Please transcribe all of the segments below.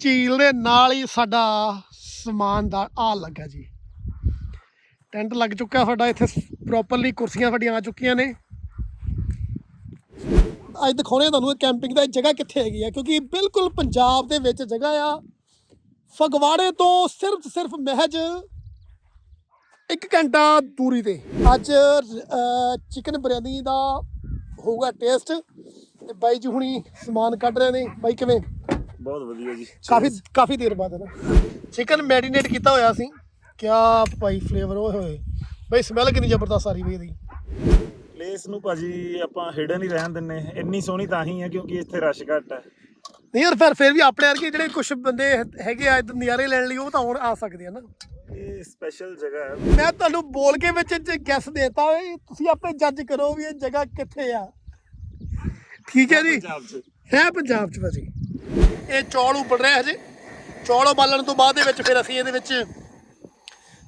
ਝੀਲ ਦੇ ਨਾਲ ਹੀ ਸਾਡਾ ਸਮਾਨ ਦਾ ਆ ਲੱਗਾ ਜੀ। ਟੈਂਟ ਲੱਗ ਚੁੱਕਾ ਸਾਡਾ, ਇੱਥੇ ਪ੍ਰੋਪਰਲੀ ਕੁਰਸੀਆਂ ਸਾਡੀਆਂ ਆ ਚੁੱਕੀਆਂ ਨੇ। ਅੱਜ ਦਿਖਾਉਣੇ ਤੁਹਾਨੂੰ ਇਹ ਕੈਂਪਿੰਗ ਦਾ ਜਗ੍ਹਾ ਕਿੱਥੇ ਹੈਗੀ ਆ, ਕਿਉਂਕਿ ਬਿਲਕੁਲ ਪੰਜਾਬ ਦੇ ਵਿੱਚ ਜਗ੍ਹਾ ਆ। ਫਗਵਾੜੇ ਤੋਂ ਸਿਰਫ ਸਿਰਫ ਮਹਿਜ ਇੱਕ ਘੰਟਾ ਦੂਰੀ ਤੇ। ਅੱਜ ਚਿਕਨ ਬਿਰਿਆਨੀ ਦਾ ਹੋਊਗਾ ਟੇਸਟ ਤੇ ਬਾਈ ਜੀ ਹੁਣੀ ਸਮਾਨ ਕੱਢ ਰਹੇ ਨੇ। ਬਾਈ ਕਿਵੇਂ? ਬਹੁਤ ਵਧੀਆ ਜੀ। ਕਾਫੀ ਕਾਫੀ ਦੇਰ ਬਾਅਦ ਨਾ। ਚਿਕਨ ਮੈਰੀਨੇਟ ਕੀਤਾ ਹੋਇਆ ਸੀ। ਕਿਆ ਭਾਈ ਫਲੇਵਰ ਹੋਏ ਹੋਏ। ਬਾਈ ਸਮੈਲ ਕਿੰਨੀ ਜ਼ਬਰਦਸਤ ਆ ਰਹੀ ਬਈ ਇਹਦੀ। ਪਲੇਸ ਨੂੰ ਭਾਜੀ ਆਪਾਂ ਹਿਡਨ ਹੀ ਰਹਿਣ ਦਿੰਨੇ ਇੰਨੀ ਸੋਹਣੀ ਤਾਂ ਹੀ ਹੈ ਕਿਉਂਕਿ ਇੱਥੇ ਰਸ਼ ਘੱਟ ਹੈ। ਨਹੀਂ ਯਾਰ ਫਿਰ ਫਿਰ ਵੀ ਆਪਣੇ ਵਰਗੇ ਜਿਹੜੇ ਕੁਝ ਬੰਦੇ ਹੈਗੇ ਆ ਨਜ਼ਾਰੇ ਲੈਣ ਲਈ ਉਹ ਤਾਂ ਹੁਣ ਆ ਸਕਦੇ ਆ ਨਾ। ਇਹ ਸਪੈਸ਼ਲ ਜਗ੍ਹਾ ਹੈ। ਮੈਂ ਤੁਹਾਨੂੰ ਬੋਲ ਕੇ ਵਿੱਚ ਗੈਸ ਦੇਤਾ ਓਏ ਤੁਸੀਂ ਆਪੇ ਜੱਜ ਕਰੋ ਵੀ ਇਹ ਜਗ੍ਹਾ ਕਿੱਥੇ ਆ। ਠੀਕ ਹੈ ਜੀ। ਪੰਜਾਬ 'ਚ। ਹੈ ਪੰਜਾਬ ਚ ਭਾਜੀ। ਇਹ ਚੌਲ ਉਬਲ ਰਿਹਾ ਹਜੇ। ਚੌਲ ਉਬਾਲਣ ਤੋਂ ਬਾਅਦ ਦੇ ਵਿੱਚ ਫਿਰ ਅਸੀਂ ਇਹਦੇ ਵਿੱਚ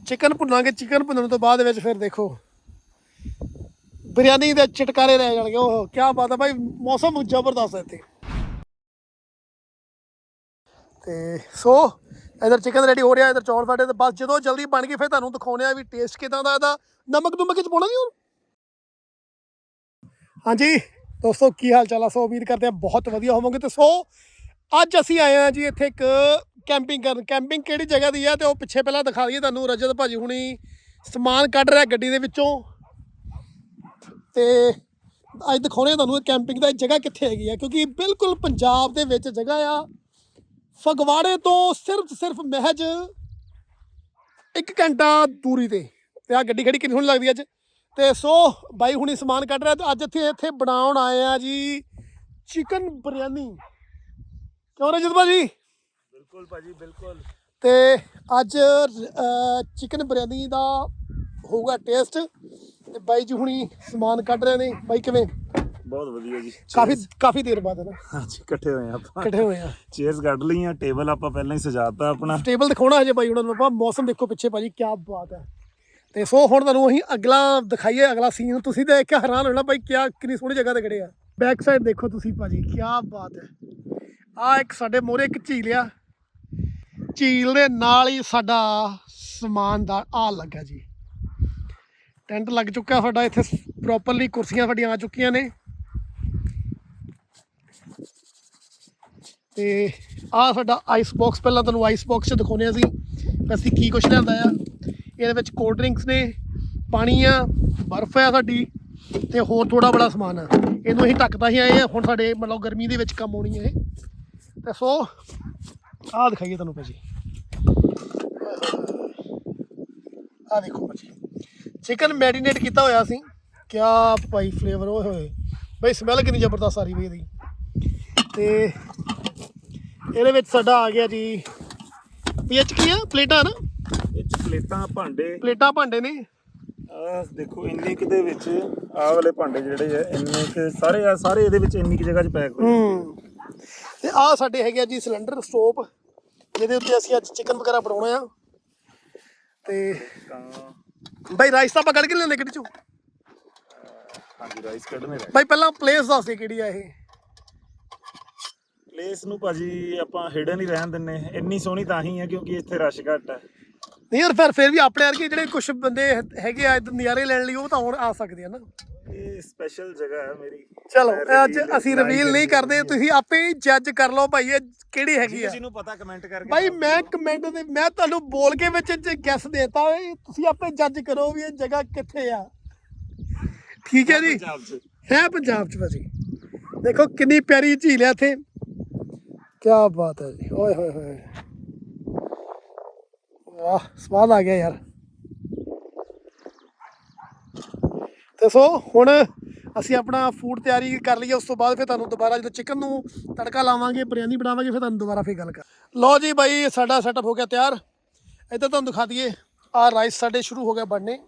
ਚਿਕਨ ਭੁੰਨਾਂਗੇ। ਚਿਕਨ ਭੁੰਨਣ ਤੋਂ ਬਾਅਦ ਵਿੱਚ ਫਿਰ ਦੇਖੋ, ਬਿਰਿਆਨੀ ਦੇ ਚਟਕਾਰੇ ਰਹਿ ਜਾਣਗੇ। ਉਹ ਕੀ ਬਾਤ ਹੈ ਭਾਈ, ਮੌਸਮ ਜ਼ਬਰਦਸਤ ਹੈ ਇੱਥੇ। ਤੇ ਸੋ, ਇਧਰ ਚਿਕਨ ਰੈਡੀ ਹੋ ਰਿਹਾ, ਇਧਰ ਚੌਲ ਸਾਡੇ ਤੇ ਬਸ ਜਦੋਂ ਜਲਦੀ ਬਣ ਗਈ, ਫਿਰ ਤੁਹਾਨੂੰ ਦਿਖਾਉਣੇ ਆ ਵੀ ਟੇਸਟ ਕਿਦਾਂ ਦਾ ਇਹਦਾ। ਨਮਕ ਨੁਮਕ ਚ ਪਾਉਣਾ ਨਹੀਂ ਹੁਣ? ਹਾਂਜੀ, ਦੋਸਤੋ, ਕੀ ਹਾਲ ਚਾਲ ਆ? ਸੋ ਉਮੀਦ ਕਰਦੇ ਆ ਬਹੁਤ ਵਧੀਆ ਹੋਵੋਗੇ। ਤੇ ਸੋ ਅੱਜ ਅਸੀਂ ਆਏ ਆ ਜੀ ਇੱਥੇ ਇੱਕ ਕੈਂਪਿੰਗ ਕਰਨ। ਕੈਂਪਿੰਗ ਕਿਹੜੀ ਜਗ੍ਹਾ ਦੀ ਆ ਤੇ ਉਹ ਪਿੱਛੇ ਪਹਿਲਾਂ ਦਿਖਾ ਦਈਏ ਤੁਹਾਨੂੰ। ਰਜਤ ਭਾਜੀ ਹੁਣੀ ਸਮਾਨ ਕੱਢ ਰਿਹਾ ਗੱਡੀ ਦੇ ਵਿੱਚੋਂ। ਤੇ ਅੱਜ ਦਿਖਾਉਣੇ ਤੁਹਾਨੂੰ ਇਹ ਕੈਂਪਿੰਗ ਦਾ ਇਹ ਜਗ੍ਹਾ ਕਿੱਥੇ ਹੈਗੀ ਆ। ਕਿਉਂਕਿ ਬਿਲਕੁਲ ਪੰਜਾਬ ਦੇ ਵਿੱਚ ਜਗ੍ਹਾ ਆ। ਫਗਵਾੜੇ ਤੋਂ ਸਿਰਫ ਸਿਰਫ ਮਹਿਜ ਇੱਕ ਘੰਟਾ ਦੂਰੀ ਤੇ। ਤੇ ਆ ਗੱਡੀ ਖੜੀ ਕਿੰਨੀ ਸੋਹਣੀ ਲੱਗਦੀ ਅੱਜ। ਤੇ ਸੋ ਬਾਈ ਹੁਣੀ ਸਮਾਨ ਕੱਢ ਰਿਹਾ ਤੇ ਅੱਜ ਇੱਥੇ ਇੱਥੇ ਬਣਾਉਣ ਆਏ ਆ ਜੀ ਚਿਕਨ ਬਿਰਿਆਨੀ ਕਿਉਂ ਰਜਤ ਭਾਜੀ? ਬਿਲਕੁਲ ਭਾਜੀ ਬਿਲਕੁਲ। ਤੇ ਅੱਜ ਚਿਕਨ ਬਿਰਿਆਨੀ ਦਾ ਹੋਊਗਾ ਟੇਸਟ ਤੇ ਬਾਈ ਜੀ ਹੁਣੀ ਸਮਾਨ ਕੱਢ ਰਹੇ ਨੇ। ਬਾਈ ਕਿਵੇਂ? ਬਹੁਤ ਵਧੀਆ ਜੀ। ਕਾਫੀ ਕਾਫੀ ਦੇਰ ਬਾਅਦ ਹੈ ਨਾ? ਹਾਂਜੀ ਇਕੱਠੇ ਹੋਏ ਆਪਾਂ। ਇਕੱਠੇ ਹੋਏ ਆ। ਚੇਅਰਸ ਕੱਢ ਲਈਆਂ। ਟੇਬਲ ਆਪਾਂ ਪਹਿਲਾਂ ਹੀ ਸਜਾਤਾ ਆਪਣਾ। ਟੇਬਲ ਦਿਖਾਉਣਾ ਹਜੇ ਬਾਈ ਉਹਨਾਂ ਨੂੰ ਆਪਾਂ। ਮੌਸਮ ਦੇਖੋ ਪਿੱਛੇ ਭਾਜੀ ਕੀ ਬਾਤ ਹੈ। ਤੇ ਸੋ ਹੁਣ ਤੁਹਾਨੂੰ ਅਸੀਂ ਅਗਲਾ ਦਿਖਾਈਏ ਅਗਲਾ ਸੀਨ ਤੁਸੀਂ ਦੇਖ ਕੇ ਹੈਰਾਨ ਹੋਣਾ ਭਾਈ ਕੀ ਕਿੰਨੀ ਸੋਹਣੀ ਜਗ੍ਹਾ ਤੇ ਖੜੇ ਆ। ਬੈਕ ਸਾਈਡ ਦੇਖੋ ਤੁਸੀਂ ਭਾਜੀ ਕੀ ਬਾਤ ਹੈ। ਆ ਇੱਕ ਸਾਡੇ ਮੋਰੇ ਇੱਕ ਝੀਲ ਆ। ਝੀਲ ਦੇ ਨਾਲ ਹੀ ਸਾਡਾ ਸਮਾਨ ਦਾ ਆ ਲੱਗਾ ਜੀ। ਟੈਂਟ ਲੱਗ ਚੁੱਕਾ ਸਾਡਾ, ਇੱਥੇ ਪ੍ਰੋਪਰਲੀ ਕੁਰਸੀਆਂ ਸਾਡੀਆਂ ਆ ਚੁੱਕੀਆਂ ਨੇ। ਤੇ ਆ ਸਾਡਾ ਆਈਸ ਬਾਕਸ ਪਹਿਲਾਂ ਤੁਹਾਨੂੰ ਆਈਸ ਬਾਕਸ 'ਚ ਦਿਖਾਉਂਦੇ ਆ ਅਸੀਂ। ਵੀ ਕੀ ਕੁਛ ਲਿਆਂਦਾ ਆ। ਇਹਦੇ ਵਿੱਚ ਕੋਲਡ ਡਰਿੰਕਸ ਨੇ, ਪਾਣੀ ਆ, ਬਰਫ਼ ਆ ਸਾਡੀ, ਤੇ ਹੋਰ ਥੋੜਾ ਬੜਾ ਸਮਾਨ ਆ। ਇਹਨੂੰ ਅਸੀਂ ਢੱਕਦਾ ਹੀ ਆਏ ਆ, ਹੁਣ ਸਾਡੇ ਮਤਲਬ ਗਰਮੀ ਦੇ ਵਿੱਚ ਕੰਮ ਆਉਣੀ ਹੈ ਇਹ। ਤੇ ਸੋ ਆਹ ਦਿਖਾਈਏ ਤੁਹਾਨੂੰ ਭਾਜੀ। ਆਹ ਦੇਖੋ ਭਾਜੀ। ਚਿਕਨ ਮੈਰੀਨੇਟ ਕੀਤਾ ਹੋਇਆ ਸੀ। ਕਿਆ ਭਾਈ ਫਲੇਵਰ ਹੋਏ ਹੋਏ। ਬਈ ਸਮੈਲ ਕਿੰਨੀ ਜ਼ਬਰਦਸਤ ਆ ਰਹੀ ਬਈ ਇਹਦੀ। ਤੇ ਇਹਦੇ ਵਿੱਚ ਸਾਡਾ ਆ ਗਿਆ ਜੀ ਪੀਐਚ ਕੀ ਆ? ਪਲੇਟਾਂ ਨਾ? ਇਹ 'ਚ ਪਲੇਟਾਂ ਭਾਂਡੇ। ਪਲੇਟਾਂ ਭਾਂਡੇ ਨੇ। ਆਹ ਦੇਖੋ ਇੰਨੇ ਕੁ ਦੇ ਵਿੱਚ ਆਹ ਵਾਲੇ ਭਾਂਡੇ ਜਿਹੜੇ ਆ ਇੰਨੇ ਕਿ ਸਾਰੇ ਆ ਸਾਰੇ ਇਹਦੇ ਵਿੱਚ ਇੰਨੀ ਕੁ ਜਗ੍ਹਾ 'ਚ ਪੈਕ ਹੋਏ। ਹੂੰ। ਆਹ ਸਾਡੇ ਹੈਗੇ ਆ ਜੀ ਸਿਲੰਡਰ ਸਟੋਪ ਜਿਹਦੇ ਉੱਤੇ ਅਸੀਂ ਅੱਜ ਚਿਕਨ ਵਗੈਰਾ ਬਣਾਉਣਾ ਆ। ਤੇ ਬਾਈ ਰਾਈਸ ਤਾਂ ਆਪਾਂ ਕੱਢ ਕੇ ਲੈਂਦੇ ਗੱਡੀ ਚੋਂ? ਹਾਂਜੀ ਰਾਈਸ ਕੱਢਨੇ ਰਹੇ ਬਾਈ ਪਹਿਲਾਂ ਪਲੇਸ ਦੱਸ ਦੇ ਕਿਹੜੀ ਆ ਇਹ। ਪਲੇਸ ਨੂੰ ਭਾਜੀ ਆਪਾਂ ਹਿਡਨ ਹੀ ਰਹਿਣ ਦਿੰਨੇ ਇੰਨੀ ਸੋਹਣੀ ਤਾਂ ਹੀ ਹੈ ਕਿਉਂਕਿ ਇੱਥੇ ਰਸ਼ ਘੱਟ ਹੈ ਨਹੀਂ ਯਾਰ ਫਿਰ ਫਿਰ ਵੀ ਆਪਣੇ ਵਰਗੇ ਜਿਹੜੇ ਕੁਝ ਬੰਦੇ ਹੈਗੇ ਆ ਇੱਧਰ ਨਜ਼ਾਰੇ ਲੈਣ ਲਈ ਉਹ ਤਾਂ ਹੁਣ ਆ ਸਕਦੇ ਆ ਨਾ। ਇਹ ਸਪੈਸ਼ਲ ਜਗ੍ਹਾ ਹੈ ਮੇਰੀ। ਚਲੋ ਅੱਜ ਅਸੀਂ ਰਿਵੀਲ ਨਹੀਂ ਕਰੀ ਕਰਦੇ ਤੁਸੀਂ ਆਪੇ ਜੱਜ ਕਰ ਲਓ ਭਾਈ ਇਹ ਕਿਹੜੀ ਹੈਗੀ ਆ। ਜਿਹਨੂੰ ਪਤਾ ਕਮੈਂਟ ਕਰਕੇ ਭਾਈ ਮੈਂ ਕਮੈਂਟ ਦੇ ਮੈਂ ਤੁਹਾਨੂੰ ਬੋਲ ਕੇ ਵਿੱਚ ਗੈਸ ਦੇਤਾ ਤੁਸੀਂ ਆਪੇ ਜੱਜ ਕਰੋ ਵੀ ਇਹ ਜਗ੍ਹਾ ਕਿੱਥੇ ਆ। ਠੀਕ ਹੈ ਜੀ? ਹੈ ਪੰਜਾਬ ਚ ਭਾਜੀ। ਦੇਖੋ ਕਿੰਨੀ ਪਿਆਰੀ ਝੀਲ ਹੈ ਇੱਥੇ। ਕੀ ਬਾਤ ਹੈ ਜੀ। ਓਏ ਹੋਏ ਹੋਏ। ਵਾਹ ਸਵਾਦ ਆ ਗਿਆ ਯਾਰ। ਤੇ ਸੋ, ਹੁਣ ਅਸੀਂ ਆਪਣਾ ਫੂਡ ਤਿਆਰੀ ਕਰ ਲਈਏ, ਉਸ ਤੋਂ ਬਾਅਦ ਫਿਰ ਤੁਹਾਨੂੰ ਦੁਬਾਰਾ ਜਦੋਂ ਚਿਕਨ ਨੂੰ ਤੜਕਾ ਲਾਵਾਂਗੇ ਬਿਰਿਆਨੀ ਬਣਾਵਾਂਗੇ, ਫਿਰ ਤੁਹਾਨੂੰ ਦੁਬਾਰਾ ਫਿਰ ਗੱਲ ਕਰ ਲਓ ਜੀ ਬਾਈ, ਸਾਡਾ ਸੈਟਅਪ ਹੋ ਗਿਆ ਤਿਆਰ। ਇੱਧਰ ਤੁਹਾਨੂੰ ਦਿਖਾ ਦਈਏ, ਆਹ ਰਾਈਸ ਸਾਡੇ ਸ਼ੁਰੂ ਹੋ ਗਿਆ ਬਣਨੇ।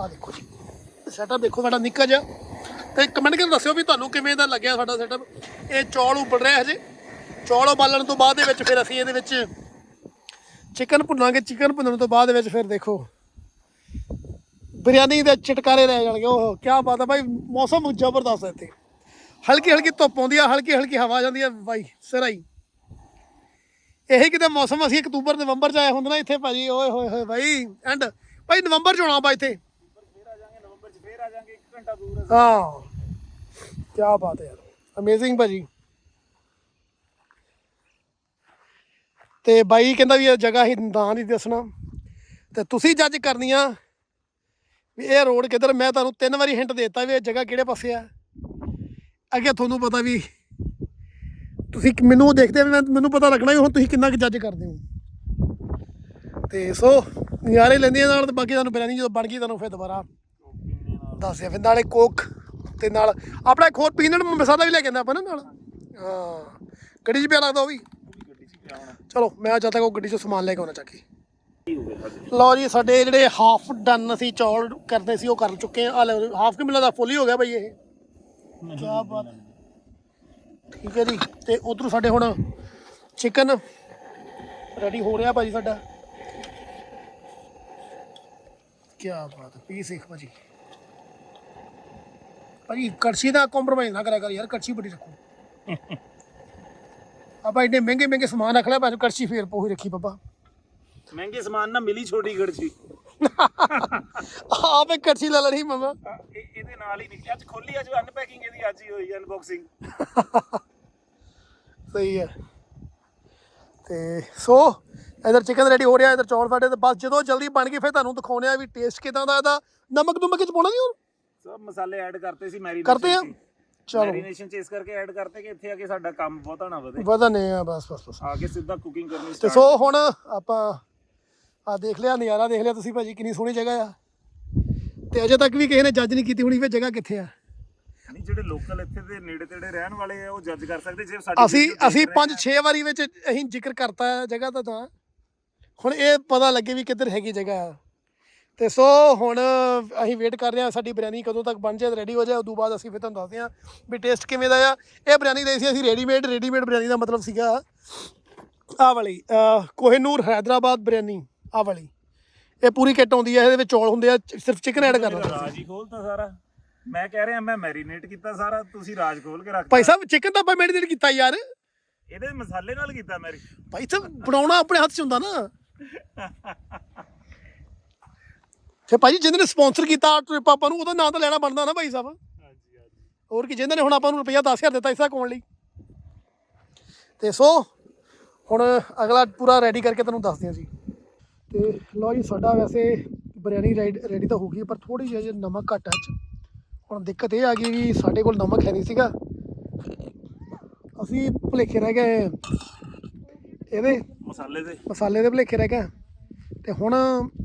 ਆਹ ਦੇਖੋ ਜੀ ਸੈਟਅਪ ਦੇਖੋ ਸਾਡਾ ਨਿੱਕਾ ਜਿਹਾ। ਤੇ ਕਮੈਂਟ ਕਰਕੇ ਦੱਸਿਓ ਵੀ ਤੁਹਾਨੂੰ ਕਿਵੇਂ ਦਾ ਲੱਗਿਆ ਸਾਡਾ ਸੈਟਅਪ ਇਹ ਚੌਲ ਉੱਬਲ ਰਿਹਾ ਹਜੇ। ਚੌਲ ਉਬਾਲਣ ਤੋਂ ਬਾਅਦ ਦੇ ਵਿੱਚ ਫਿਰ ਅਸੀਂ ਇਹਦੇ ਵਿੱਚ ਚਿਕਨ ਭੁੰਨਾਂਗੇ ਚਿਕਨ ਭੁੰਨਣ ਤੋਂ ਬਾਅਦ ਵਿੱਚ ਫਿਰ ਦੇਖੋ। ਬਿਰਿਆਨੀ ਦੇ ਚਟਕਾਰੇ ਰਹਿ ਜਾਣਗੇ ਉਹ ਕੀ ਬਾਤ ਹੈ ਭਾਈ ਮੌਸਮ ਜ਼ਬਰਦਸਤ ਹੈ ਇੱਥੇ। ਹਲਕੀ ਹਲਕੀ ਧੁੱਪ ਆਉਂਦੀ ਆ ਹਲਕੀ ਹਲਕੀ ਹਵਾ ਜਾਂਦੀ ਆ ਬਾਈ ਸਿਰਾ ਹੀ ਇਹੀ ਕਿਤੇ ਮੌਸਮ ਅਸੀਂ ਅਕਤੂਬਰ ਨਵੰਬਰ ਚ ਆਏ ਹੁੰਦੇ ਨਾ ਇੱਥੇ ਭਾਜੀ ਓਏ ਹੋਏ ਹੋਏ ਭਾਈ ਐਂਡ ਭਾਈ ਨਵੰਬਰ ਚ ਆਉਣਾ ਬਾ ਇੱਥੇ। ਫੇਰ ਆ ਜਾਾਂਗੇ ਨਵੰਬਰ ਚ ਫੇਰ ਆ ਜਾਾਂਗੇ 1 ਘੰਟਾ ਦੂਰ ਹੈ ਹਾਂ ਕੀ ਬਾਤ ਹੈ ਯਾਰ ਅਮੇਜ਼ਿੰਗ ਭਾਜੀ। ਤੇ ਬਾਈ ਕਹਿੰਦਾ ਵੀ ਇਹ ਜਗ੍ਹਾ ਹੀ ਨਾਂ ਨਹੀਂ ਦੱਸਣਾ। ਤੇ ਤੁਸੀਂ ਜੱਜ ਕਰਨੀਆਂ ਵੀ ਇਹ ਰੋਡ ਕਿੱਧਰ, ਮੈਂ ਤੁਹਾਨੂੰ ਤਿੰਨ ਵਾਰੀ ਹਿੰਟ ਦੇਤਾ ਵੀ ਇਹ ਜਗ੍ਹਾ ਕਿਹੜੇ ਪਾਸੇ ਆ। ਅੱਗੇ ਤੁਹਾਨੂੰ ਪਤਾ ਵੀ ਤੁਸੀਂ ਕਿ- ਮੈਨੂੰ ਦੇਖਦੇ ਮੈਂ ਮੈਨੂੰ ਪਤਾ ਲੱਗਣਾ ਵੀ ਹੁਣ ਤੁਸੀਂ ਕਿੰਨਾ ਕੁ ਜੱਜ ਕਰਦੇ ਹੋ। ਤੇ ਸੋ ਨਜ਼ਾਰੇ ਲੈਂਦੀਆਂ ਨਾਲ ਤੇ ਬਾਕੀ ਤੁਹਾਨੂੰ ਬਿਰਿਆਨੀ ਜਦੋਂ ਬਣ ਗਈ ਤੁਹਾਨੂੰ ਫਿਰ ਦੁਬਾਰਾ ਦੱਸਿਆ ਫਿਰ ਨਾਲੇ ਕੋਕ ਤੇ ਨਾਲ ਆਪਣਾ ਇੱਕ ਹੋਰ ਪੀਨਟ ਮਸਾਲਾ ਵੀ ਲੈ ਕੇ ਆਂਦਾ ਆਪਾਂ ਨਾ ਨਾਲ। ਹਾਂ ਗੱਡੀ 'ਚ ਪਿਆ ਲੱਗਦਾ ਉਹ ਵੀ? ਚਲੋ ਮੈਂ ਜਦ ਤੱਕ ਉਹ ਗੱਡੀ 'ਚੋਂ ਸਮਾਨ ਲੈ ਕੇ ਆਉਣਾ ਚੱਕ। ਲਓ ਜੀ ਸਾਡੇ ਜਿਹੜੇ ਹਾਫ ਡਨ ਅਸੀਂ ਚੌਲ ਕਰਦੇ ਸੀ ਉਹ ਕਰ ਚੁੱਕੇ ਆ ਹਾਫ ਕਿ ਮਿਲਾ ਦਾ ਫੁੱਲ ਹੀ ਹੋ ਗਿਆ ਬਈ ਇਹ। ਕੀ ਬਾਤ। ਠੀਕ ਹੈ ਜੀ ਤੇ ਉਧਰੋਂ ਸਾਡੇ ਹੁਣ ਚਿਕਨ ਰੈਡੀ ਹੋ ਰਿਹਾ ਭਾਜੀ ਸਾਡਾ। ਕੀ ਬਾਤ ਪੀਸ ਇੱਕ ਭਾਜੀ। ਭਾਜੀ ਕੜਛੀ ਦਾ ਕੰਪਰੋਮਾਈਜ਼ ਨਾ ਕਰਿਆ ਕਰ ਯਾਰ ਕੜਛੀ ਬੜੀ ਰੱਖੋ। ਆਪਾਂ ਇੰਨੇ ਮਹਿੰਗੇ ਮਹਿੰਗੇ ਸਮਾਨ ਰੱਖ ਲਿਆ ਭਾਜੀ ਕੜਛੀ ਫੇਰ ਪੋਹੀ ਰੱਖੀ ਬਾਬਾ। ਮਹਿੰਗੇ ਸਮਾਨ ਨਾ ਮਿਲੀ ਛੋਟੀ ਗੜਚੀ ਆਪ ਇੱਕ ਕੜਛੀ ਲੈ ਲੈਣੀ ਮਮਾ ਇਹਦੇ ਨਾਲ ਹੀ ਨਹੀਂ ਅੱਜ ਖੋਲੀ ਅੱਜ ਅਨਪੈਕਿੰਗ ਇਹਦੀ ਅੱਜ ਹੀ ਹੋਈ ਅਨਬਾਕਸਿੰਗ ਸਹੀ ਹੈ। ਤੇ ਸੋ ਇਧਰ ਚਿਕਨ ਰੈਡੀ ਹੋ ਰਿਹਾ ਇਧਰ ਚੌਲ ਸਾਡੇ ਤੇ ਬਸ ਜਦੋਂ ਜਲਦੀ ਬਣ ਗਈ ਫਿਰ ਤੁਹਾਨੂੰ ਦਿਖਾਉਣੇ ਆ ਵੀ ਟੇਸਟ ਕਿਦਾਂ ਦਾ ਇਹਦਾ। ਨਮਕ ਨੁਮਕ ਚ ਪਾਉਣਾ ਨਹੀਂ ਹੁਣ? ਸਭ ਮਸਾਲੇ ਐਡ ਕਰਤੇ ਸੀ ਮੈਰੀਨੇਸ਼ਨ ਕਰਦੇ ਆ ਚਲੋ। ਮੈਰੀਨੇਸ਼ਨ ਚ ਇਸ ਕਰਕੇ ਐਡ ਕਰਤੇ ਕਿ ਇੱਥੇ ਆ ਕੇ ਸਾਡਾ ਕੰਮ ਬਹੁਤਾ ਨਾ ਵਧੇ। ਵਧਨੇ ਆ ਬਸ ਬਸ ਬਸ। ਆ ਕੇ ਸਿੱਧਾ ਕੁਕਿੰਗ ਕਰਨੀ ਤੇ ਸੋ ਹੁਣ ਆਪਾਂ ਆ ਦੇਖ ਲਿਆ ਨਜ਼ਾਰਾ ਦੇਖ ਲਿਆ ਤੁਸੀਂ ਭਾਜੀ ਕਿੰਨੀ ਸੋਹਣੀ ਜਗ੍ਹਾ ਆ। ਤੇ ਅਜੇ ਤੱਕ ਵੀ ਕਿਸੇ ਨੇ ਜੱਜ ਨਹੀਂ ਕੀਤੀ ਹੋਣੀ ਵੀ ਜਗ੍ਹਾ ਕਿੱਥੇ ਆ। ਨਹੀਂ ਜਿਹੜੇ ਲੋਕਲ ਇੱਥੇ ਦੇ ਨੇੜੇ ਤੇੜੇ ਰਹਿਣ ਵਾਲੇ ਆ ਉਹ ਜੱਜ ਕਰ ਸਕਦੇ ਜੇ ਸਾਡੀ ਅਸੀਂ ਅਸੀਂ ਰਹੇ ਪੰਜ ਆ। ਛੇ ਵਾਰੀ ਵਿੱਚ ਅਸੀਂ ਜ਼ਿਕਰ ਕਰਤਾ ਜਗ੍ਹਾ ਦਾ ਤਾਂ। ਹੁਣ ਇਹ ਪਤਾ ਲੱਗੇ ਵੀ ਕਿੱਧਰ ਹੈਗੀ ਜਗ੍ਹਾ। ਤੇ ਸੋ ਹੁਣ ਅਸੀਂ ਵੇਟ ਕਰ ਰਹੇ ਹਾਂ ਸਾਡੀ ਬਿਰਿਆਨੀ ਕਦੋਂ ਤੱਕ ਬਣ ਜਾਏ ਰੈਡੀ ਹੋ ਜਾਏ ਉਦੋਂ ਬਾਅਦ ਅਸੀਂ ਫਿਰ ਤੁਹਾਨੂੰ ਦੱਸਦੇ ਹਾਂ ਵੀ ਟੇਸਟ ਕਿਵੇਂ ਦਾ ਆ। ਇਹ ਬਿਰਿਆਨੀ ਲਈ ਸੀ ਅਸੀਂ ਰੈਡੀਮੇਡ ਰੈਡੀਮੇਡ ਬਿਰਿਆਨੀ ਦਾ ਮਤਲਬ ਸੀਗਾ ਆਹ ਵਾਲੀ ਕੋਹਿਨੂਰ ਹੈਦਰਾਬਾਦ ਬਿਰਿਆਨੀ ਆਹ ਵਾਲੀ। ਇਹ ਪੂਰੀ ਕਿੱਟ ਆਉਂਦੀ ਹੈ ਇਹਦੇ ਵਿੱਚ ਚੌਲ ਹੁੰਦੇ ਆ ਸਿਰਫ ਚਿਕਨ ਐਡ ਕਰ ਮੇਰਾ ਦਿੰਦੇ ਰਾਜ ਖੋਲਤਾ ਸਾਰਾ। ਮੈਂ ਕਹਿ ਰਿਹਾ ਮੈਂ ਮੈਰੀਨੇਟ ਕੀਤਾ ਸਾਰਾ ਤੁਸੀਂ ਰਾਜ ਖੋਲ ਕੇ ਰੱਖਤਾ ਭਾਈ ਸਾਹਿਬ ਚਿਕਨ ਤਾਂ ਆਪਾਂ ਮੈਰੀਨੇਟ ਕੀਤਾ ਯਾਰ। ਇਹਦੇ ਮਸਾਲੇ ਨਾਲ ਕੀਤਾ ਮੈਰੀ ਭਾਈ ਸਾਹਿਬ ਬਣਾਉਣਾ ਆਪਣੇ ਹੱਥ 'ਚ ਹੁੰਦਾ ਨਾ। ਤੇ ਭਾਜੀ ਜਿਹਨੇ ਨੇ ਸਪਾਂਸਰ ਕੀਤਾ ਟ੍ਰਿਪ ਆਪਾਂ ਨੂੰ ਉਹਦਾ ਨਾਂ ਤਾਂ ਲੈਣਾ ਬਣਦਾ ਨਾ ਭਾਈ ਸਾਹਿਬ। ਹਾਂਜੀ ਹਾਂਜੀ ਹੋਰ ਕੀ ਜਿਹਨਾਂ ਨੇ ਹੁਣ ਆਪਾਂ ਨੂੰ ਰੁਪਈਆ 10000 ਦਿੱਤਾ ਇਸਾ ਕੋਣ ਲਈ। ਤੇ ਸੋ ਹੁਣ ਅਗਲਾ ਪੂਰਾ ਰੈਡੀ ਕਰਕੇ ਤੁਹਾਨੂੰ ਦੱਸਦੇ ਹਾਂ ਜੀ। ਤੇ ਲਓ ਜੀ ਸਾਡਾ ਵੈਸੇ ਬਿਰਿਆਨੀ ਰੈਡੀ ਤਾਂ ਹੋ ਗਈ ਪਰ ਥੋੜੀ ਜਿਹੀ ਨਮਕ ਘੱਟ ਹੈ ਹੁਣ ਦਿੱਕਤ ਇਹ ਆ ਗਈ ਵੀ ਸਾਡੇ ਕੋਲ ਨਮਕ ਹੈ ਨਹੀਂ ਸੀਗਾ। ਅਸੀਂ ਭੁਲੇਖੇ ਰਹਿ ਗਏ। ਇਹਦੇ ਮਸਾਲੇ ਦੇ। ਮਸਾਲੇ ਦੇ ਭੁਲੇਖੇ ਰਹਿ ਗਏ। ਤੇ ਹੁਣ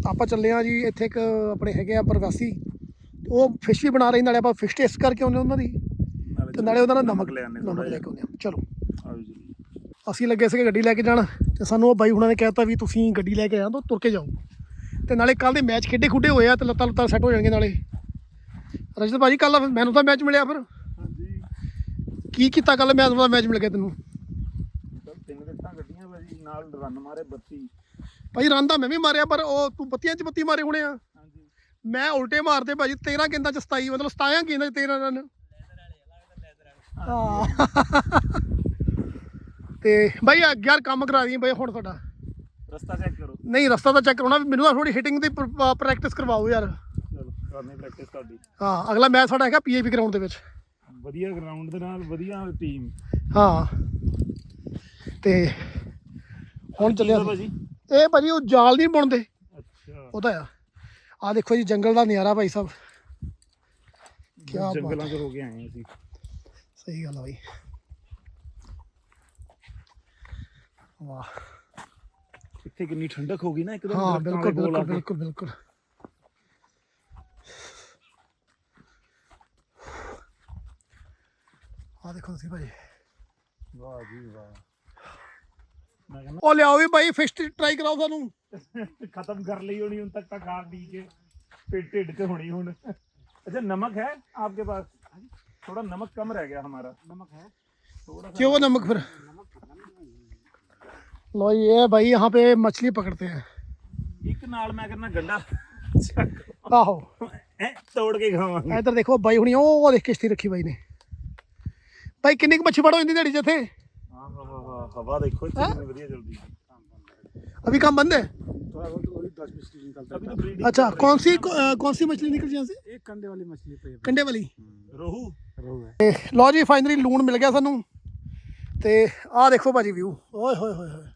ਆਪਾਂ ਚੱਲੇ ਆ ਜੀ ਇੱਥੇ ਇੱਕ ਆਪਣੇ ਹੈਗੇ ਆ ਪ੍ਰਵਾਸੀ। ਉਹ ਫਿਸ਼ ਵੀ ਬਣਾ ਰਹੇ ਨਾਲੇ ਆਪਾਂ ਫਿਸ਼ ਟੇਸਟ ਕਰਕੇ ਆਉਂਦੇ ਉਹਨਾਂ ਦੀ। ਤੇ ਨਾਲੇ ਉਹਨਾਂ ਦਾ ਨਮਕ ਲੈ ਆਉਂਦੇ ਨਮਕ ਲੈ ਕੇ ਆਉਂਦੇ ਆ ਚਲੋ। ਆਓ ਜੀ। ਅਸੀਂ ਲੱਗੇ ਸੀਗੇ ਗੱਡੀ ਲੈ ਕੇ ਜਾਣ ਤੇ ਸਾਨੂੰ ਉਹ ਬਾਈ ਹੁਣਾਂ ਨੇ ਕਹਿਤਾ ਵੀ ਤੁਸੀਂ ਗੱਡੀ ਲੈ ਕੇ ਆਇਆ ਤਾਂ ਤੁਰ ਕੇ ਜਾਓ। ਤੇ ਨਾਲੇ ਕੱਲ ਦੇ ਮੈਚ ਖੇਡੇ ਖੁੱਡੇ ਹੋਏ ਆ ਤੇ ਲੱਤਾਂ ਲੱਤਾਂ ਸੈੱਟ ਹੋ ਜਾਣਗੇ ਨਾਲੇ। ਰਜਤ ਭਾਜੀ ਕੱਲ ਮੈਨੂੰ ਤਾਂ ਮੈਚ ਮਿਲਿਆ ਫਿਰ। ਹਾਂਜੀ। ਕੀ ਕੀਤਾ ਕੱਲ ਮੈਚ ਦਾ ਮੈਚ ਮਿਲ ਗਿਆ ਤੈਨੂੰ? ਤਿੰਨ ਦਿੱਤਾਂ ਗੱਡੀਆਂ ਭਾਜੀ ਨਾਲ ਰਨ ਮਾਰੇ 32 ਭਾਈ ਤਾਂ ਮੈਂ ਵੀ ਮਾਰਿਆ ਪਰ ਉਹ ਤੂੰ ਬੱਤੀਆਂ 'ਚ ਬੱਤੀ ਮਾਰੇ ਹੋਣੇ ਆ। ਮੈਂ ਉਲਟੇ ਮਾਰਦੇ ਭਾਜੀ 13 ਗੇਂਦਾਂ ਚ 27 ਮਤਲਬ 27 ਗੇਂਦਾਂ ਚ 13 ਰਨ ਤੇ ਭਾਈ ਯਾਰ ਕੰਮ ਕਰਾ ਦੀ ਬਈ ਹੁਣ ਤੁਹਾਡਾ। ਰਸਤਾ ਚੈੱਕ ਕਰੋ। ਨਹੀਂ ਰਸਤਾ ਤਾਂ ਚੈੱਕ ਕਰਾਉਣਾ ਮੈਨੂੰ ਥੋੜੀ ਹਿਟਿੰਗ ਦੀ ਪ੍ਰੈਕਟਿਸ ਕਰਵਾਓ ਯਾਰ। ਚਲੋ ਕਰਨੀ ਪ੍ਰੈਕਟਿਸ ਤੁਹਾਡੀ। ਹਾਂ ਅਗਲਾ ਮੈਚ ਸਾਡਾ ਹੈਗਾ ਪੀਏਪੀ ਗਰਾਊਂਡ ਦੇ ਵਿੱਚ। ਵਧੀਆ ਗਰਾਊਂਡ ਦੇ ਨਾਲ ਵਧੀਆ ਟੀਮ ਹਾਂ। ਤੇ ਹੁਣ ਚੱਲਿਆ। ਭਾਜੀ। ਇਹ ਭਾਜੀ ਉਹ ਜਾਲ ਨਹੀਂ ਬੁਣਦੇ। ਅੱਛਾ। ਉਹਦਾ ਆ। ਆ ਦੇਖੋ ਜੀ ਜੰਗਲ ਦਾ ਨਜ਼ਾਰਾ ਭਾਈ ਸਾਹਿਬ। ਕਿਆ ਬਾਤ ਜੰਗਲਾਂ 'ਚ ਹੋ ਕੇ ਆਏ ਅਸੀਂ। ਸਹੀ ਗੱਲ ਆ ਬਾਈ ਵਾਹ। ਇੱਥੇ ਕਿੰਨੀ ਠੰਡਕ ਹੋ ਗਈ ਨਾ ਇੱਕਦਮ ਹਾਂ ਬਿਲਕੁਲ ਬਿਲਕੁਲ ਕੇ। ਬਿਲਕੁਲ ਬਿਲਕੁਲ। ਆ ਦੇਖੋ ਤੁਸੀਂ ਭਾਜੀ। ਵਾਹ ਜੀ ਵਾਹ। ਮੈਂ ਕਹਿੰਦਾ ਉਹ ਲਿਆਓ ਵੀ ਭਾਈ ਫਿਸ਼ ਟਰਾਈ ਕਰਾਓ ਸਾਨੂੰ ਖਤਮ ਕਰ ਲਈ ਹੋਣੀ ਹੁਣ ਤੱਕ ਤਾਂ ਖਾ ਪੀ ਕੇ पेट ढिड से होनी हूं अच्छा नमक है आपके पास थोड़ा नमक कम रह गया हमारा नमक है थोड़ा क्यों नमक फिर लो ये भाई यहाँ पे मछली पकड़ते हैं एक नाल मैं करना गंडा आहो हैं तोड़ के खावांगे इधर देखो भाई हुनी ਉਹ ਦੇਖ ਕਿਸ਼ਤੀ ਰੱਖੀ ਬਾਈ ਨੇ ਭਾਈ ਕਿੰਨੀ ਕੁ ਮੱਛੀ ਫੜੋ ਇੰਦੀ ਦਿਹਾੜੀ ਚ ਇੱਥੇ हाँ हाँ हाँ हाँ ਹਵਾ ਦੇਖੋ ਇੱਥੇ ਕਿੰਨੀ ਵਧੀਆ ਚੱਲਦੀ अभी काम बंद है थोड़ा बहुत वही दस बीस लीटर निकलता ਅਭੀ है ਤਾਂ breeding अच्छा कौन सी अ, कौन सी मछली निकल यहाँ से एक कंडे वाली मछली पे कंडे वाली ਰੋਹੂ रोहू है ਤੇ ਲਓ ਜੀ ਫਾਈਨਲੀ ਲੂਣ ਮਿਲ ਗਿਆ ਸਾਨੂੰ ਤੇ ਆਹ ਦੇਖੋ ਭਾਜੀ ਵਿਊ ਓਏ ਹੋਏ ਹੋਏ ਹੋਏ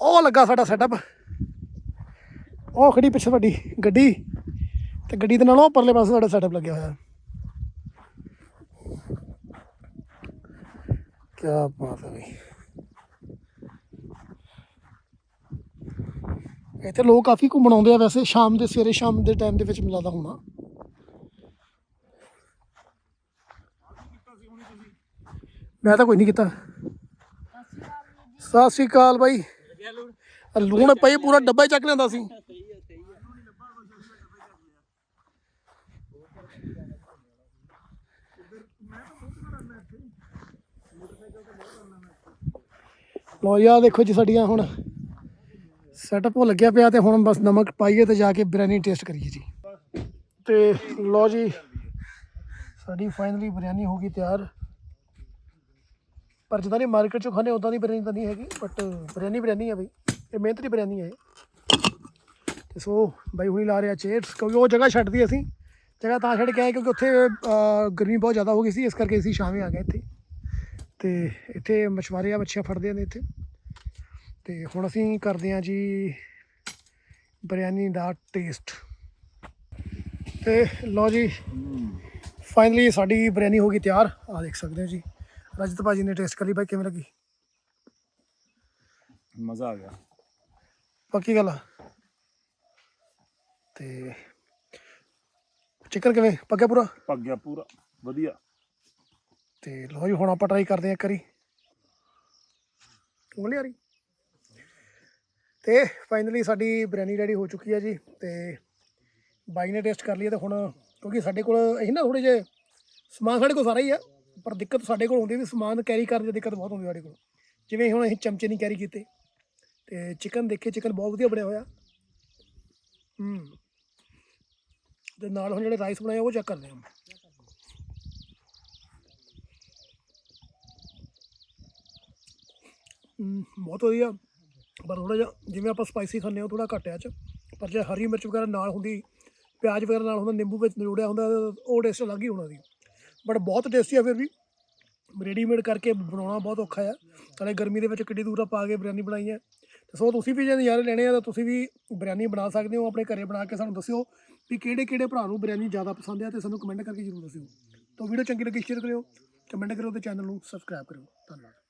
ਉਹ ਲੱਗਾ ਸਾਡਾ ਸੈਟਅਪ ਉਹ ਖੜੀ ਪਿੱਛੇ ਵੱਡੀ ਗੱਡੀ ਤੇ ਗੱਡੀ ਦੇ ਨਾਲ ਉਹ ਪਰਲੇ ਪਾਸੇ ਸਾਡਾ ਸੈਟਅਪ ਲੱਗਿਆ ਹੋਇਆ ਕੀ ਬਾਤ ਹੈ ਬਈ। ਇੱਥੇ ਲੋਕ ਕਾਫੀ ਘੁੰਮਣ ਆਉਂਦੇ ਆ ਵੈਸੇ ਸ਼ਾਮ ਦੇ ਸਵੇਰੇ ਸ਼ਾਮ ਦੇ ਟਾਈਮ ਦੇ ਵਿੱਚ ਮਿਲਦਾ ਹੋਣਾ। ਮੈਂ ਤਾਂ ਕੋਈ ਨਹੀਂ ਕੀਤਾ। ਸਤਿ ਸ਼੍ਰੀ ਅਕਾਲ ਬਾਈ। ਲੂਣ ਪਈ ਪੂਰਾ ਡੱਬਾ ਹੀ ਚੱਕ ਲਿਆਂਦਾ ਸੀ। ਲੋ ਯਾ ਦੇਖੋ ਜੀ ਸਾਡੀਆਂ ਹੁਣ ਸੈਟਅਪ ਹੋ ਲੱਗਿਆ ਪਿਆ ਤੇ ਹੁਣ ਬਸ ਨਮਕ ਪਾਈਏ ਤੇ ਜਾ ਕੇ ਬਿਰਿਆਨੀ ਟੇਸਟ ਕਰੀਏ ਜੀ। ਤੇ ਲੋ ਜੀ, ਸਾਡੀ ਫਾਈਨਲੀ ਬਿਰਿਆਨੀ ਹੋ ਗਈ ਤਿਆਰ। ਪਰ ਜਿੱਦਾਂ ਦੀ ਮਾਰਕੀਟ ਚੋਂ ਖਾਣੇ ਉਦਾਂ ਦੀ ਬਿਰਿਆਨੀ ਤਾਂ ਨਹੀਂ ਹੈਗੀ ਬਟ ਬਿਰਿਆਨੀ ਬਿਰਿਆਨੀ ਹੈ ਬਈ। ਇਹ ਮਿਹਨਤ ਦੀ ਬਿਰਿਆਨੀ ਹੈ ਇਹ। ਤੇ ਸੋ ਬਾਈ ਹੁਣੀ ਲਾ ਰਿਹਾ ਚੇਅਰਸ ਕਿਉਂਕਿ ਉਹ ਜਗ੍ਹਾ ਛੱਡਦੀ ਅਸੀਂ। ਜਗ੍ਹਾ ਤਾਂ ਛੱਡ ਕੇ ਆਏ, ਕਿਉਂਕਿ ਉੱਥੇ ਗਰਮੀ ਬਹੁਤ ਜ਼ਿਆਦਾ ਹੋ ਗਈ ਸੀ, ਇਸ ਕਰਕੇ ਅਸੀਂ ਸ਼ਾਮੇ ਆ ਗਏ ਇੱਥੇ। ਤੇ ਇੱਥੇ ਮਛਵਾਰੇ ਆ ਮੱਛੀਆਂ ਫੜਦੇ ਨੇ ਇੱਥੇ। ਤੇ ਹੁਣ ਅਸੀਂ ਕਰਦੇ ਹਾਂ ਜੀ ਬਿਰਿਆਨੀ ਦਾ ਟੇਸਟ ਤੇ ਲਓ ਜੀ ਫਾਈਨਲੀ ਸਾਡੀ ਬਿਰਿਆਨੀ ਹੋ ਗਈ ਤਿਆਰ। ਆ ਦੇਖ ਸਕਦੇ ਹੋ ਜੀ। ਰਜਤ ਭਾਜੀ ਨੇ ਟੇਸਟ ਕਰੀ ਬਾਈ ਕਿਵੇਂ ਲੱਗੀ? ਮਜ਼ਾ ਆ ਗਿਆ। ਪੱਕੀ ਗੱਲ ਆ? ਤੇ ਚਿਕਨ ਕਿਵੇਂ? ਪੱਕਿਆ ਪੂਰਾ? ਪੱਕ ਗਿਆ ਪੂਰਾ। ਵਧੀਆ। ਤੇ ਲਓ ਜੀ, ਹੁਣ ਆਪਾਂ ਟਰਾਈ ਕਰਦੇ ਹਾਂ ਇੱਕ ਵਾਰੀ। ਉਂਗਲੀ ਆ ਰਹੀ? ਤੇ ਫਾਈਨਲੀ ਸਾਡੀ ਬਿਰਿਆਨੀ ਰੈਡੀ ਹੋ ਚੁੱਕੀ ਹੈ ਜੀ, ਤੇ ਬਾਈ ਨੇ ਟੇਸਟ ਕਰ ਲਈ ਹੈ ਤੇ ਹੁਣ ਕਿਉਂਕਿ ਸਾਡੇ ਕੋਲ ਅਸੀਂ ਨਾ ਥੋੜੇ ਜੇ ਸਮਾਨ ਸਾਡੇ ਕੋਲ ਸਾਰਾ ਹੀ ਆ, ਪਰ ਦਿੱਕਤ ਸਾਡੇ ਕੋਲ ਹੁੰਦੀ ਵੀ ਸਮਾਨ ਕੈਰੀ ਕਰਨ ਦੀ ਦਿੱਕਤ ਬਹੁਤ ਹੁੰਦੀ ਸਾਡੇ ਕੋਲ। ਜਿਵੇਂ ਹੁਣ ਅਸੀਂ ਚਮਚੇ ਨਹੀਂ ਕੈਰੀ ਕੀਤੇ, ਤੇ ਚਿਕਨ ਦੇਖੇ ਚਿਕਨ ਬਹੁਤ ਵਧੀਆ ਬਣਿਆ ਹੋਇਆ। ਹੂੰ। ਤੇ ਨਾਲ ਹੁਣ ਜਿਹੜੇ ਰਾਈਸ ਬਣਾਏ ਉਹ ਚੈੱਕ ਕਰਦੇ ਹਾਂ। ਬਹੁਤ ਵਧੀਆ। ਪਰ ਥੋੜਾ ਜਿਹਾ ਜਿਵੇਂ ਆਪਾਂ ਸਪਾਈਸੀ ਖਾਂਦੇ ਹਾਂ ਥੋੜਾ ਘੱਟ ਆ ਚ। ਪਰ ਜੇ ਹਰੀ ਮਿਰਚ ਵਗੈਰਾ ਨਾਲ ਹੁੰਦੀ, ਪਿਆਜ਼ ਵਗੈਰਾ ਨਾਲ ਹੁੰਦਾ, ਨਿੰਬੂ ਵਿੱਚ ਨਿਚੋੜਿਆ ਹੁੰਦਾ, ਤਾਂ ਉਹ ਟੇਸਟ ਅਲੱਗ ਹੀ ਹੋਣਾ ਸੀ। ਬਟ ਬਹੁਤ ਟੇਸਟੀ ਆ ਫਿਰ ਵੀ। ਰੈਡੀਮੇਡ ਕਰਕੇ ਬਣਾਉਣਾ ਬਹੁਤ ਔਖਾ ਆ। ਨਾਲੇ ਗਰਮੀ ਦੇ ਵਿੱਚ ਕਿੱਡੀ ਦੂਰ ਆਪਾਂ ਆ ਕੇ ਬਿਰਿਆਨੀ ਬਣਾਈ ਹੈ। ਤੇ ਸੋ ਤੁਸੀਂ ਵੀ ਜੇ ਨਜ਼ਾਰੇ ਲੈਣੇ ਆ, ਤਾਂ ਤੁਸੀਂ ਵੀ ਬਿਰਿਆਨੀ ਬਣਾ ਸਕਦੇ ਹੋ। ਆਪਣੇ ਘਰੇ ਬਣਾ ਕੇ ਸਾਨੂੰ ਦੱਸਿਓ ਵੀ ਕਿਹੜੇ ਕਿਹੜੇ ਭਰਾ ਨੂੰ ਬਿਰਿਆਨੀ ਜ਼ਿਆਦਾ ਪਸੰਦ ਆ, ਤੇ ਸਾਨੂੰ ਕਮੈਂਟ ਕਰਕੇ ਜ਼ਰੂਰ ਦੱਸਿਓ। ਤਾਂ ਵੀਡੀਓ ਚੰਗੀ ਲੱਗੀ ਸ਼ੇਅਰ ਕਰਿਓ। ਕਮੈਂਟ ਕਰਿਓ ਤੇ ਚੈਨਲ ਨੂੰ ਸਬਸਕ੍ਰਾਈਬ ਕਰਿਓ। ਧੰਨਵਾਦ।